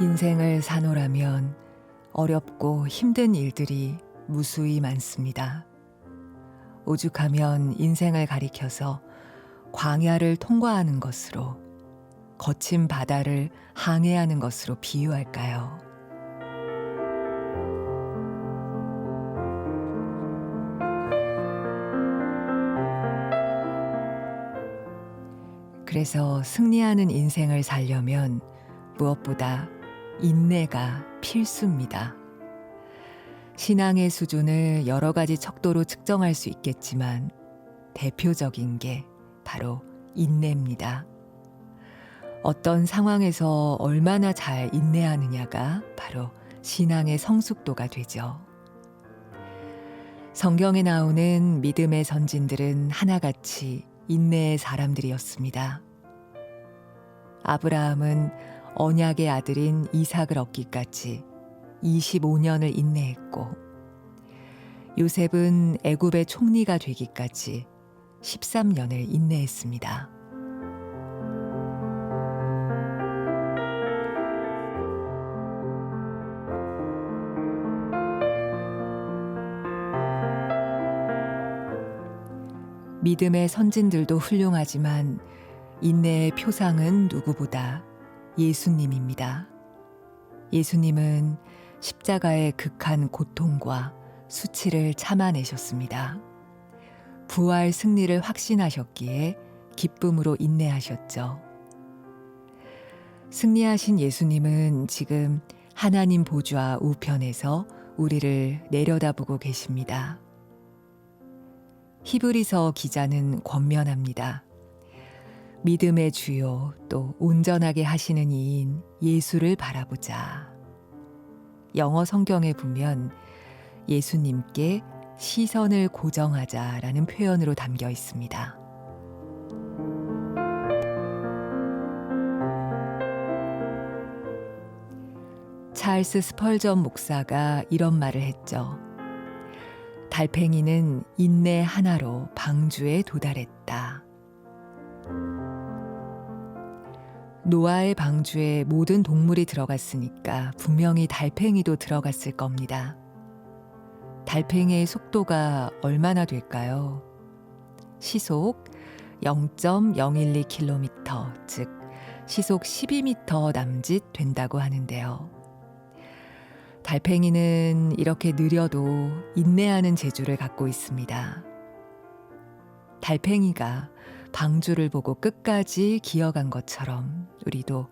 인생을 사노라면 어렵고 힘든 일들이 무수히 많습니다. 오죽하면 인생을 가리켜서 광야를 통과하는 것으로 거친 바다를 항해하는 것으로 비유할까요? 그래서 승리하는 인생을 살려면 무엇보다 인내가 필수입니다. 신앙의 수준을 여러 가지 척도로 측정할 수 있겠지만 대표적인 게 바로 인내입니다. 어떤 상황에서 얼마나 잘 인내하느냐가 바로 신앙의 성숙도가 되죠. 성경에 나오는 믿음의 선진들은 하나같이 인내의 사람들이었습니다. 아브라함은 언약의 아들인 이삭을 얻기까지 25년을 인내했고 요셉은 애굽의 총리가 되기까지 13년을 인내했습니다. 믿음의 선진들도 훌륭하지만 인내의 표상은 누구보다 예수님입니다. 예수님은 십자가의 극한 고통과 수치를 참아내셨습니다. 부활 승리를 확신하셨기에 기쁨으로 인내하셨죠. 승리하신 예수님은 지금 하나님 보좌 우편에서 우리를 내려다보고 계십니다. 히브리서 기자는 권면합니다. 믿음의 주요 또 온전하게 하시는 이인 예수를 바라보자. 영어 성경에 보면 예수님께 시선을 고정하자라는 표현으로 담겨 있습니다. 찰스 스펄전 목사가 이런 말을 했죠. 달팽이는 인내 하나로 방주에 도달했다. 노아의 방주에 모든 동물이 들어갔으니까 분명히 달팽이도 들어갔을 겁니다. 달팽이의 속도가 얼마나 될까요? 시속 0.012km, 즉 시속 12m 남짓 된다고 하는데요. 달팽이는 이렇게 느려도 인내하는 재주를 갖고 있습니다. 달팽이가 방주를 보고 끝까지 기어간 것처럼 우리도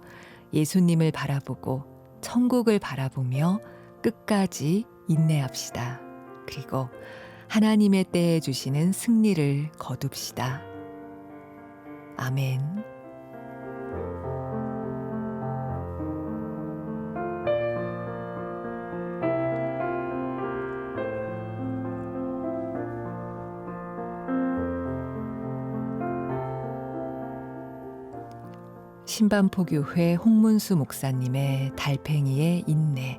예수님을 바라보고 천국을 바라보며 끝까지 인내합시다. 그리고 하나님의 때에 주시는 승리를 거둡시다. 아멘. 신반포교회 홍문수 목사님의 달팽이의 인내